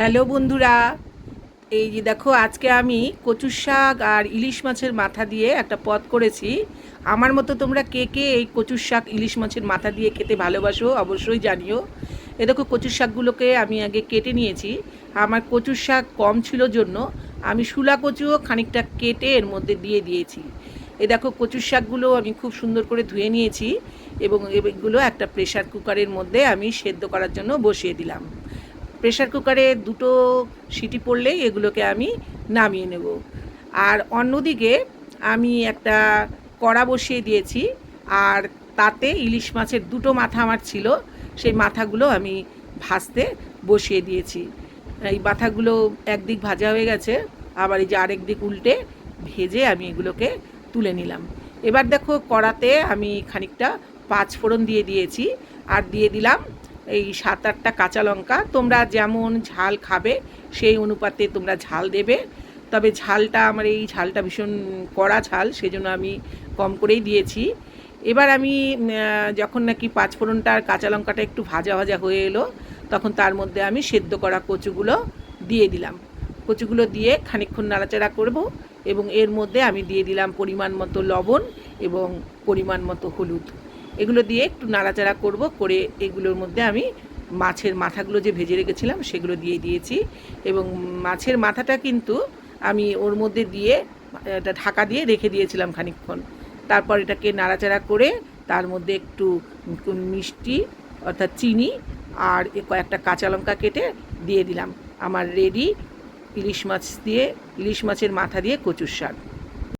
Hello বন্ধুরা, এই যে দেখো আজকে আমি কচুর শাক আর ইলিশ মাছের মাথা দিয়ে একটা পদ করেছি। আমার মতো তোমরা কে কে এই কচুর শাক, ইলিশ মাছের মাথা দিয়ে খেতে ভালোবাসো অবশ্যই জানিও। এ দেখো কচুর শাকগুলোকে আমি আগে কেটে নিয়েছি। আমার কচুর শাক কম ছিল জন্য আমি শুলা কচুও খানিকটা কেটে এর মধ্যে দিয়ে দিয়েছি। এ দেখো কচুর শাকগুলো আমি খুব সুন্দর করে ধুয়ে নিয়েছি এবং এগুলো একটা প্রেশার কুকারের মধ্যে আমি সেদ্ধ করার জন্য বসিয়ে দিলাম। প্রেশার কুকারে দুটো সিটি পড়লেই এগুলোকে আমি নামিয়ে নেব। আর অন্যদিকে আমি একটা কড়া বসিয়ে দিয়েছি, আর তাতে ইলিশ মাছের দুটো মাথা আমার ছিল, সেই মাথাগুলো আমি ভাজতে বসিয়ে দিয়েছি। এই মাথাগুলো একদিক ভাজা হয়ে গেছে, আবার এই যে আরেক দিক উল্টে ভেজে আমি এগুলোকে তুলে নিলাম। এবার দেখো কড়াতে আমি খানিকটা পাঁচ ফোড়ন দিয়ে দিয়েছি, আর দিয়ে দিলাম এই সাত আটটা কাঁচা লঙ্কা। তোমরা যেমন ঝাল খাবে, সেই অনুপাতে তোমরা ঝাল দেবে। তবে ঝালটা, আমার এই ঝালটা ভীষণ কড়া ঝাল, সেজন্য আমি কম করেই দিয়েছি। এবার আমি যখন নাকি পাঁচ ফোড়নটা আর কাঁচা লঙ্কাটা একটু ভাজা ভাজা হয়ে এলো, তখন তার মধ্যে আমি সেদ্ধ করা কচুগুলো দিয়ে দিলাম। কচুগুলো দিয়ে খানিকক্ষণ নাড়াচাড়া করব এবং এর মধ্যে আমি দিয়ে দিলাম পরিমাণ মতো লবণ এবং পরিমাণ মতো হলুদ। এগুলো দিয়ে একটু নাড়াচাড়া করব, করে এগুলোর মধ্যে আমি মাছের মাথাগুলো যে ভেজে রেখেছিলাম সেগুলো দিয়ে দিয়েছি। এবং মাছের মাথাটা কিন্তু আমি ওর মধ্যে দিয়ে এটা ঢাকা দিয়ে রেখে দিয়েছিলাম খানিকক্ষণ। তারপর এটাকে নাড়াচাড়া করে তার মধ্যে একটু মিষ্টি অর্থাৎ চিনি আর কয়েকটা কাঁচা লঙ্কা কেটে দিয়ে দিলাম। আমার রেডি ইলিশ মাছ দিয়ে, ইলিশ মাছের মাথা দিয়ে কচুর শাক।